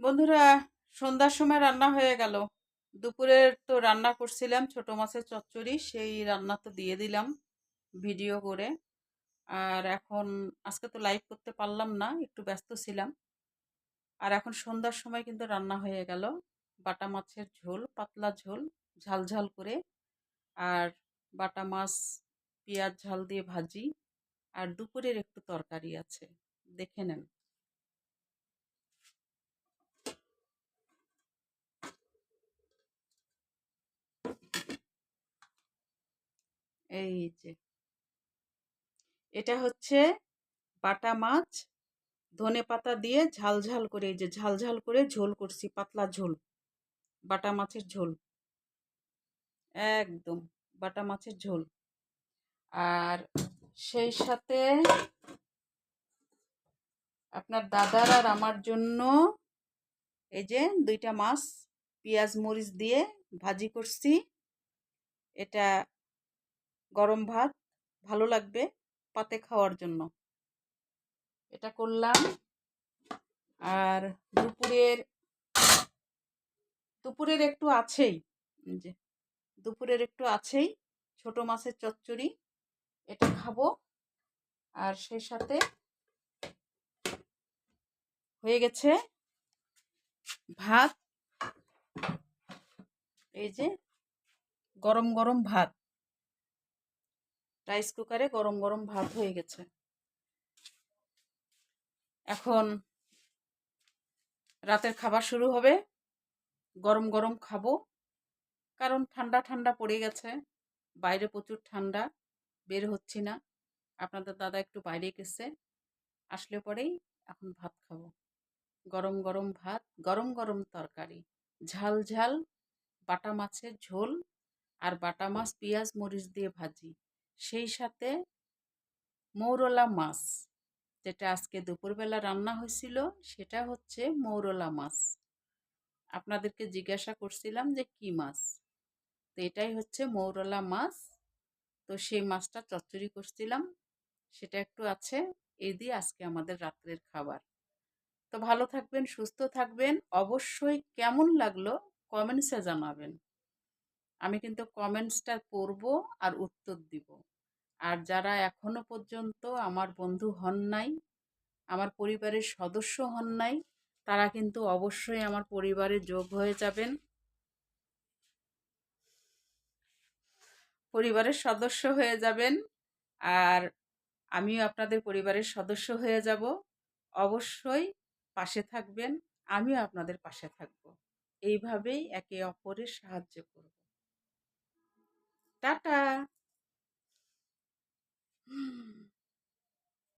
বন্ধুরা, সন্ধ্যার সময় রান্না হয়ে গেল। দুপুরের তো রান্না করছিলাম, ছোট মাছের চচ্চড়ি, সেই রান্না তো দিয়ে দিলাম ভিডিও করে। আর এখন, আজকে তো লাইভ করতে পারলাম না, একটু ব্যস্ত ছিলাম। আর এখন সন্ধ্যার সময় কিন্তু রান্না হয়ে গেল। বাটা মাছের ঝোল, পাতলা ঝোল, ঝাল ঝাল করে। আর বাটা মাছ, পেঁয়াজ ঝাল দিয়ে ভাজি। আর দুপুরের একটু তরকারি আছে, দেখে নেন। এই যে। এটা হচ্ছে বাটা মাছ, ধনে পাতা দিয়ে ঝাল ঝাল করে, এই যে ঝাল ঝাল করে ঝোল করছি, পাতলা ঝোল। বাটা মাছের ঝোল। একদম, বাটা মাছের ঝোল। আর সেই সাথে আপনার দাদার আর আমার জন্য এই যে দুইটা মাছ, পেঁয়াজ মরিচ দিয়ে ভাজি করছি। এটা গরম ভাত, ভালো লাগবে পাতে খাওয়ার জন্য। এটা করলাম। আর দুপুরের দুপুরের একটু আছেই। যে, দুপুরের একটু আছেই। ছোট মাছের চচ্চড়ি, এটা খাব। আর সেই সাথে হয়ে গেছে ভাত। এই যে, গরম গরম ভাত। রাইস কুকারে গরম গরম ভাত হয়ে গেছে। এখন রাতের খাবার শুরু হবে। গরম গরম খাব। কারণ ঠান্ডা ঠান্ডা পড়ে গেছে। বাইরে প্রচুর ঠান্ডা। বের হচ্ছি না। আপনাদের দাদা একটু বাইরে গেছে। আসলে পরেই এখন ভাত খাব। গরম গরম ভাত, গরম গরম তরকারি। ঝাল ঝাল, বাটা মাছের ঝোল আর বাটা মাছ, পেঁয়াজ, মরিচ দিয়ে ভাজি। সেই সাথে মৌরলা মাছ, যেটা আজকে দুপুরবেলা রান্না হয়েছিল, সেটা হচ্ছে মৌরলা মাছ। আপনাদেরকে জিজ্ঞাসা করছিলাম যে কি মাছ? তো এটাই হচ্ছে মৌরলা মাছ। তো সেই মাছটা চচ্চড়ি করছিলাম, সেটা একটু আছে, এই দিয়ে আজকে আমাদের রাত্রের খাবার। তো ভালো থাকবেন, সুস্থ থাকবেন, অবশ্যই কেমন লাগল কমেন্টসে জানাবেন। আমি কিন্তু কমেন্টসটা পড়ব আর উত্তর দিব। আর যারা এখনও পর্যন্ত আমার বন্ধু হন নাই, আমার পরিবারের সদস্য হন নাই, তারা কিন্তু অবশ্যই আমার পরিবারে যোগ হয়ে যাবেন। পরিবারের সদস্য হয়ে যাবেন আর আমিও আপনাদের পরিবারের সদস্য হয়ে যাব। অবশ্যই পাশে থাকবেন, আমিও আপনাদের পাশে থাকব। এইভাবেই একে অপরের সাহায্য করব। টাটা!